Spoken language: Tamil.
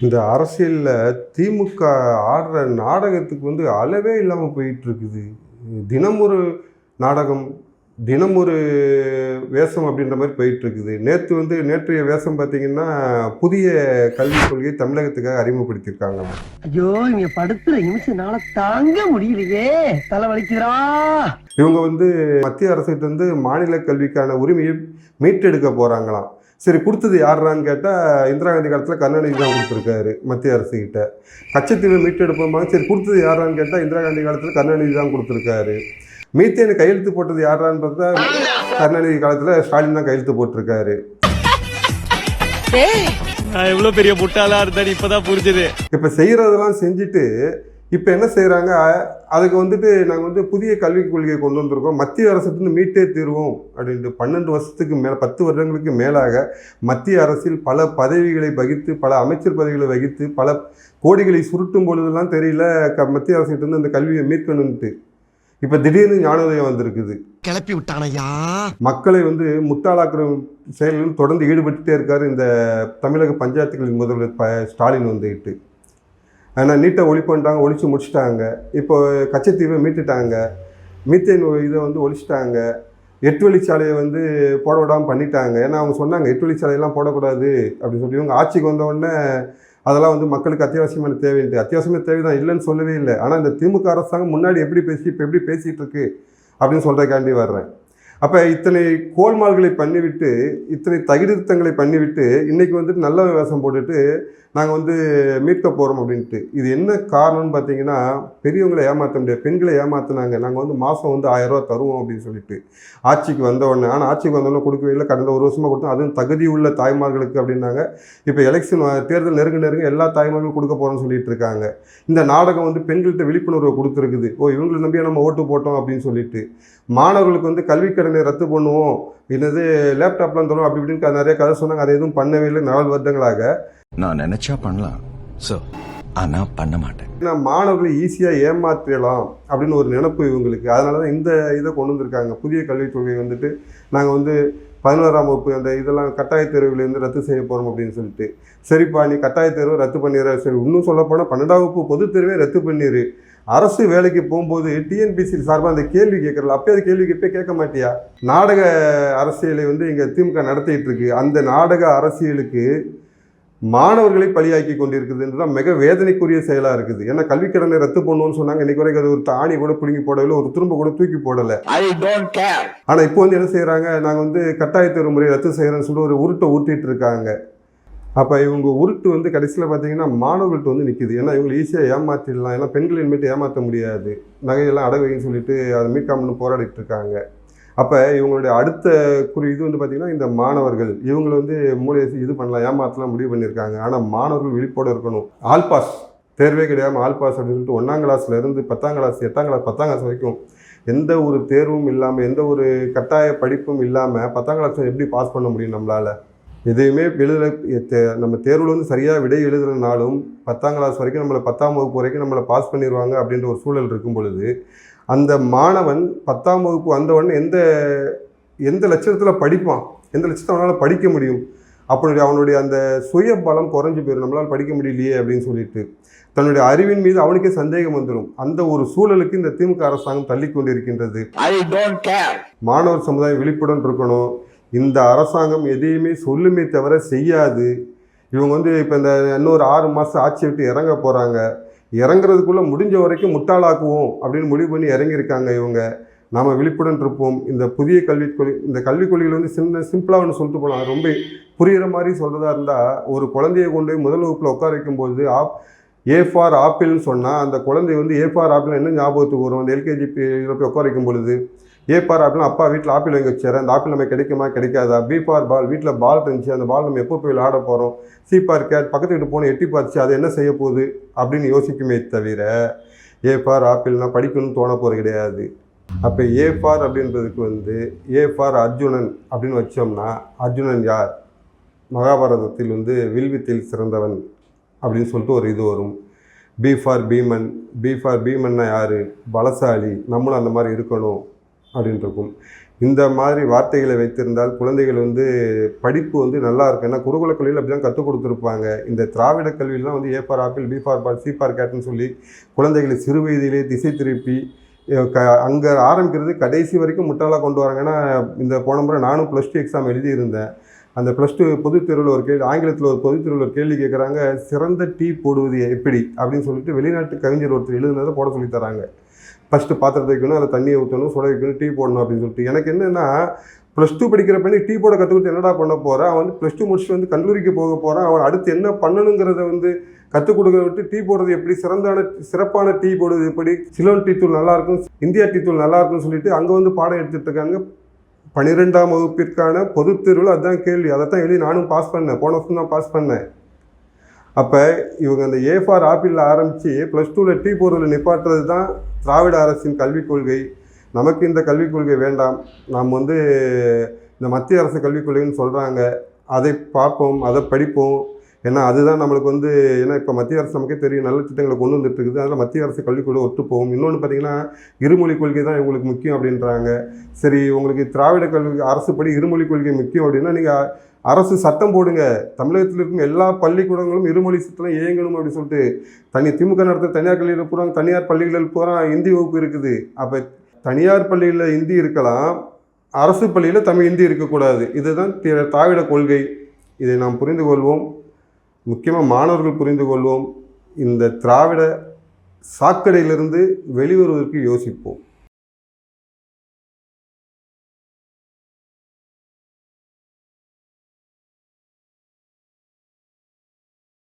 இந்த அரசியலில் திமுக ஆடுற நாடகத்துக்கு வந்து அளவே இல்லாமல் போயிட்டு இருக்குது தினம் ஒரு நாடகம் தினம் ஒரு வேஷம் அப்படின்ற மாதிரி போயிட்டு இருக்குது நேற்று வந்து நேற்றைய வேஷம் பார்த்தீங்கன்னா புதிய கல்விக் கொள்கையை தமிழகத்துக்காக அறிமுகப்படுத்தியிருக்காங்க. ஐயோ இங்க படுத்துற நிமிஷம்னால தாங்க முடியலையே. தலை வலிக்குதுடா இவங்க வந்து மத்திய அரசுகிட்ட இருந்து மாநில கல்விக்கான உரிமையை மீட்டெடுக்க போகிறாங்களாம் சரி கொடுத்தது யாருறான்னு கேட்டால் இந்திரா காந்தி காலத்தில் கருணாநிதி தான் கொடுத்துருக்காரு மத்திய அரசுகிட்ட கச்சத்தீவை மீட்டெடுப்போமாங்க சரி கொடுத்தது யாரான்னு கேட்டால் இந்திரா காந்தி காலத்தில் கருணாநிதி தான் கொடுத்துருக்காரு. மீத்தேனு கையெழுத்து போட்டது யாரான்னு பார்த்தா கருணாநிதி காலத்தில் ஸ்டாலின் தான் கையெழுத்து போட்டிருக்காரு. நான் எவ்வளவு பெரிய முட்டாளா இருந்தேன்னு இப்பதான் புரிஞ்சுது. இப்போ செய்கிறதெல்லாம் செஞ்சுட்டு இப்போ என்ன செய்கிறாங்க அதுக்கு வந்துட்டு நாங்கள் வந்து புதிய கல்விக் கொள்கையை கொண்டு வந்திருக்கோம். மத்திய அரசுலேருந்து மீட்டே தீர்வோம் அப்படின்ட்டு பன்னெண்டு வருஷத்துக்கு மேலே பத்து வருடங்களுக்கு மேலாக மத்திய அரசில் பல பதவிகளை வகித்து பல அமைச்சர் பதவிகளை வகித்து பல கோடிகளை சுருட்டும் பொழுதெல்லாம் தெரியல க மத்திய அரசுகிட்ட அந்த கல்வியை மீட்கணுன்ட்டு இப்போ திடீர்னு ஞானோதயம் வந்திருக்குது. கிளப்பி விட்டானையா? மக்களை வந்து முட்டாளாக்குற செயலிலும் தொடர்ந்து ஈடுபட்டுட்டே இருக்காரு இந்த தமிழக பஞ்சாயத்துகளின் முதல்வர் ப ஸ்டாலின் வந்துக்கிட்டு ஆனால் நீட்டை பண்ணிட்டாங்க ஒழிச்சு முடிச்சிட்டாங்க. இப்போ கச்சத்தீவை மீட்டுட்டாங்க. மீத்தேன் இதை வந்து ஒழிச்சிட்டாங்க. எட்டு வழிச்சாலையை வந்து போட விடாமல் பண்ணிட்டாங்க. ஏன்னா அவங்க சொன்னாங்க எட்டு வழிச்சாலையெல்லாம் போடக்கூடாது அப்படின்னு சொல்லி இவங்க ஆட்சிக்கு வந்தவுடனே அதெல்லாம் வந்து மக்களுக்கு அத்தியாவசியமான தேவைன்ட்டு அத்தியாவசியமான தேவை தான் இல்லைன்னு சொல்லவே இல்லை. ஆனால் இந்த திமுக அரசாங்கம் முன்னாடி எப்படி பேசி இப்போ எப்படி பேசிகிட்டு இருக்கு அப்படின்னு சொல்கிறதுக்காண்டி வர்றேன். அப்போ இத்தனை கோல்மால்களை பண்ணிவிட்டு இத்தனை தகுதித்தங்களை பண்ணிவிட்டு இன்றைக்கி வந்துட்டு நல்ல வேஷம் போட்டுட்டு நாங்கள் வந்து மீட்க போகிறோம் அப்படின்ட்டு. இது என்ன காரணம்னு பார்த்தீங்கன்னா பெரியவங்களை ஏமாற்ற முடியாது. பெண்களை ஏமாற்றினாங்க நாங்கள் வந்து மாதம் வந்து ஆயிரரூவா தருவோம் அப்படின்னு சொல்லிட்டு. ஆட்சிக்கு வந்த உடனே ஆனால் ஆட்சிக்கு வந்தவொடனே கொடுக்கவே இல்லை. கடந்த ஒரு வருஷமாக கொடுத்தோம். அதுவும் தகுதி உள்ள தாய்மார்களுக்கு அப்படின்னாங்க. இப்போ எலெக்ஷன் தேர்தல் நெருங்க நெருங்க எல்லா தாய்மார்களும் கொடுக்க போகிறோம்னு சொல்லிட்டு இருக்காங்க. இந்த நாடகம் வந்து பெண்கள்கிட்ட விழிப்புணர்வை கொடுத்துருக்குது. ஓ இவங்களை நம்பியே நம்ம ஓட்டு போட்டோம் அப்படின்னு சொல்லிட்டு. மாணவர்களுக்கு வந்து கல்விக் கடனை ரத்து பண்ணுவோம். என்னது லேப்டாப்லாம் தரும் அப்படி இப்படின்னு நிறைய கதை சொன்னாங்க. அதை எதுவும் பண்ணவே இல்லை நாலு வருடங்களாக. நான் நினைச்சா பண்ணலாம் சோ ஆனா பண்ண மாட்டேன். ஏன்னா மாணவர்களை ஈஸியாக ஏமாற்றலாம் அப்படின்னு ஒரு நினப்பு இவங்களுக்கு. அதனால தான் இந்த இதை கொண்டு வந்திருக்காங்க. புதிய கல்விக் கொள்கை வந்துட்டு நாங்கள் வந்து பதினோராம் வகுப்பு அந்த இதெல்லாம் கட்டாயத் தேர்வுலேருந்து ரத்து செய்ய போகிறோம் அப்படின்னு சொல்லிட்டு. சரிப்பா நீ கட்டாயத் தேர்வை ரத்து பண்ணிடுற. சரி இன்னும் சொல்லப்போனால் பன்னெண்டாம் வகுப்பு பொதுத் தேர்வே ரத்து பண்ணிடு அரசு வேலைக்கு போகும்போது டிஎன்பிசி சார்பாக அந்த கேள்வி கேட்குறல அப்பயே அந்த கேள்வி கேட்பே கேட்க மாட்டியா? நாடக அரசியலை வந்து இங்கே திமுக நடத்திட்டு இருக்கு. அந்த நாடக அரசியலுக்கு மாணவர்களை பழியாக்கி கொண்டிருக்குதுன்றது தான் மிக வேதனைக்குரிய செயலாக இருக்குது. ஏன்னா கல்விக் கடனை ரத்து பண்ணுவோம்னு சொன்னாங்க. இன்னைக்கு வரைக்கும் அது ஒரு தாணி கூட பிடுங்கி போடவில்லை ஒரு திரும்ப கூட தூக்கி போடலை. ஐ டோன்ட் கேர் ஆனால் இப்போ வந்து என்ன செய்கிறாங்க நாங்கள் வந்து கட்டாய தேர்வு முறை ரத்து செய்கிறேன்னு சொல்லி ஒரு உருட்டை ஊட்டிட்டு இருக்காங்க. அப்போ இவங்க உருட்டு வந்து கடைசியில் பார்த்தீங்கன்னா மாணவர்கள்ட்ட வந்து நிற்கிது ஏன்னா இவங்களை ஈஸியாக ஏமாற்றிடலாம் ஏன்னா பெண்களின் இனிமேட்டு ஏமாற்ற முடியாது. நகையெல்லாம் அடகுன்னு சொல்லிட்டு அதை மீட்காமன்னு போராடிட்டு இருக்காங்க. அப்போ இவங்களுடைய அடுத்த குறி இது வந்து பார்த்திங்கன்னா இந்த மாணவர்கள். இவங்களை வந்து மூளை இது பண்ணலாம் ஏமாற்றலாம் முடிவு பண்ணியிருக்காங்க. ஆனால் மாணவர்கள் விழிப்போடு இருக்கணும். All pass. தேர்வே கிடையாமல் ஆல் பாஸ் அப்படின்னு சொல்லிட்டு ஒன்றாம் கிளாஸ்லேருந்து பத்தாம் கிளாஸ் எட்டாம் கிளாஸ் பத்தாம் கிளாஸ் வரைக்கும் எந்த ஒரு தேர்வும் இல்லாமல் எந்த ஒரு கட்டாய படிப்பும் இல்லாமல் பத்தாம் கிளாஸ் எப்படி பாஸ் பண்ண முடியும் நம்மளால்? எதையுமே எழுத நம்ம தேர்வில் வந்து சரியாக விடை எழுதுறனாலும் பத்தாம் கிளாஸ் வரைக்கும் நம்மளை பத்தாம் வகுப்பு வரைக்கும் நம்மளை பாஸ் பண்ணிடுவாங்க அப்படின்ற ஒரு சூழல் இருக்கும் பொழுது அந்த மாணவன் பத்தாம் வகுப்பு வந்தவொடனே எந்த எந்த லட்சணத்தில் படிப்பான்? எந்த லட்சத்தை அவனால் படிக்க முடியும்? அப்படி அவனுடைய அந்த சுய பலம் குறைஞ்சு போயிடும் நம்மளால் படிக்க முடியலையே அப்படின்னு சொல்லிட்டு தன்னுடைய அறிவின் மீது அவனுக்கே சந்தேகம் வந்துடும் அந்த ஒரு சூழலுக்கு இந்த திமுக அரசாங்கம் தள்ளி கொண்டிருக்கின்றது மாணவர் சமுதாயம் விழிப்புடன் இருக்கணும். இந்த அரசாங்கம் எதையுமே சொல்லுமே தவிர செய்யாது. இவங்க வந்து இப்போ இந்த இன்னொரு ஆறு மாதம் ஆட்சி விட்டு இறங்க போகிறாங்க இறங்குறதுக்குள்ளே முடிஞ்ச வரைக்கும் முட்டாளாக்குவோம் அப்படின்னு முடிவு பண்ணி இறங்கியிருக்காங்க இவங்க. நாம் விழிப்புடன் இருப்போம். இந்த புதிய கல்விக் கொள்கை இந்த கல்விக் கொள்கையில் வந்து சின்ன சிம்பிளாக ஒன்று சொல்லிட்டு போகலாம் ரொம்ப புரிகிற மாதிரி சொல்கிறதா இருந்தால் ஒரு குழந்தையை கொண்டு போய் முதல் வகுப்பில் உட்கார வைக்கும்போது ஆப் ஏ ஃபார் ஆப்பிள்னு சொன்னால் அந்த குழந்தை வந்து ஏ ஃபார் ஆப்பிள் என்ன ஞாபகத்துக்கு வரும்? அந்த எல்கேஜி போய் உட்கார வைக்கும் பொழுது ஏ ஃபார் ஆப்பிள்னா அப்பா வீட்டில் ஆப்பிள் வாங்கி வச்சார் அந்த ஆப்பிள் நம்ம கிடைக்குமா? கிடைக்காதா? பி ஃபார் பால் வீட்டில் பால் இருந்துச்சு. அந்த பால் நம்ம எப்போ போய் விளையாட போகிறோம் சி பார் கேட் பக்கத்து வீட்டு போன எட்டி பார்த்துச்சு. அது என்ன செய்ய போகுது? அப்படின்னு யோசிக்குமே தவிர ஏ பார் ஆப்பிள்னா படிக்கணும்னு தோண போகிறது கிடையாது. அப்போ ஏ ஃபார் அப்படின்றதுக்கு வந்து ஏ ஃபார் அர்ஜுனன் அப்படின்னு வச்சோம்னா அர்ஜுனன் யார்? மகாபாரதத்தில் வந்து வில்வித்தில் சிறந்தவன் அப்படின்னு சொல்லிட்டு ஒரு இது வரும். B for Bheeman. B for பீமன்னா யார்? பலசாலி. நம்மளும் அந்த மாதிரி இருக்கணும். அப்படின்னு இருக்கும் இந்த மாதிரி வார்த்தைகளை வைத்திருந்தால் குழந்தைகள் வந்து படிப்பு வந்து நல்லா இருக்கும். ஏன்னா குருகுல கல்வியில் அப்படி தான் கற்றுக் கொடுத்துருப்பாங்க. இந்த திராவிட கல்வியெலாம் வந்து A for apple B for ball C for கேட்னு சொல்லி குழந்தைகளை சிறு வயதிலே திசை திருப்பி க அங்கே ஆரம்பிக்கிறது கடைசி வரைக்கும் முட்டாளாக கொண்டு வராங்க. ஏன்னா இந்த போன முறை நானும் ப்ளஸ் டூ எக்ஸாம் எழுதியிருந்தேன். அந்த ப்ளஸ் டூ பொதுத் தேர்வில் ஒரு கேள்வி ஆங்கிலத்தில் ஒரு பொதுத் தேர்வில் ஒரு கேள்வி கேட்குறாங்க சிறந்த டீ போடுவது எப்படி? அப்படின்னு சொல்லிட்டு வெளிநாட்டு கவிஞர் ஒருத்தர் எழுதுனதை போட சொல்லித்தராங்க ஃபஸ்ட்டு பாத்திரத்தை வைக்கணும் அதில் தண்ணியை ஊற்றணும் சுட வைக்கணும் டீ போடணும் அப்படின்னு சொல்லிட்டு. எனக்கு என்னென்னா ப்ளஸ் டூ படிக்கிற பையனை டீ போட கற்றுக்கிட்டு என்னடா பண்ண போகிறான் அவன் வந்து ப்ளஸ் டூ முடிச்சுட்டு வந்து கல்லூரிக்கு போக போகிறான் அவன் அடுத்து என்ன பண்ணணுங்கிறத வந்து கற்றுக் கொடுக்க விட்டு டீ போடுறது எப்படி? சிறந்தான சிறப்பான டீ போடுறது எப்படி? சிலோன் டீ தூள் நல்லாயிருக்கும் இந்தியா டீ தூள் நல்லா இருக்கும்னு சொல்லிட்டு அங்கே வந்து பாடம் எடுத்துகிட்டு இருக்காங்க. பன்னிரெண்டாம் வகுப்பிற்கான பொதுத் தேர்வில் அதுதான் கேள்வி. அதை தான் எழுதி நானும் பாஸ் பண்ணேன். போன வருஷம் தான் பாஸ் பண்ணேன். அப்போ இவங்க அந்த ஏ ஃபார் ஆப்பிளில் ஆரம்பித்து ப்ளஸ் டூவில் டீ போடுறதுல நிப்பாட்டுறது தான் திராவிட அரசின் கல்விக் கொள்கை நமக்கு இந்த கல்விக் கொள்கை வேண்டாம். நாம் வந்து இந்த மத்திய அரசு கல்விக் கொள்கைன்னு சொல்கிறாங்க அதை பார்ப்போம் அதை படிப்போம். ஏன்னா அதுதான் நம்மளுக்கு வந்து ஏன்னா இப்போ மத்திய அரசு நமக்கே தெரியும் நல்ல திட்டங்களை கொண்டு வந்துட்டு இருக்குது. அதனால் மத்திய அரசு கல்விக் கொள்கை ஒத்துப்போம் இன்னொன்று பார்த்தீங்கன்னா இருமொழி கொள்கை தான் இவங்களுக்கு முக்கியம் அப்படின்றாங்க. சரி உங்களுக்கு திராவிட கல்வி அரசு படி இருமொழி கொள்கை முக்கியம் அப்படின்னா நீங்கள் அரசு சட்டம் போடுங்க. தமிழகத்தில் இருக்கும் எல்லா பள்ளிக்கூடங்களும் இருமொழி சட்டம் இயங்கணும் அப்படின்னு சொல்லிட்டு தனி திமுக நடத்துகிற தனியார் கல்வியில் பூரா தனியார் பள்ளிகளில் பூரா இந்தி வகுப்பு இருக்குது. அப்போ தனியார் பள்ளியில் இந்தி இருக்கலாம். அரசு பள்ளியில் தமிழ் இந்தி இருக்கக்கூடாது. இதுதான் திராவிட கொள்கை. இதை நாம் புரிந்து கொள்வோம். முக்கியமாக மாணவர்கள் புரிந்து கொள்வோம். இந்த திராவிட சாக்கடையிலிருந்து வெளிவருவதற்கு யோசிப்போம்.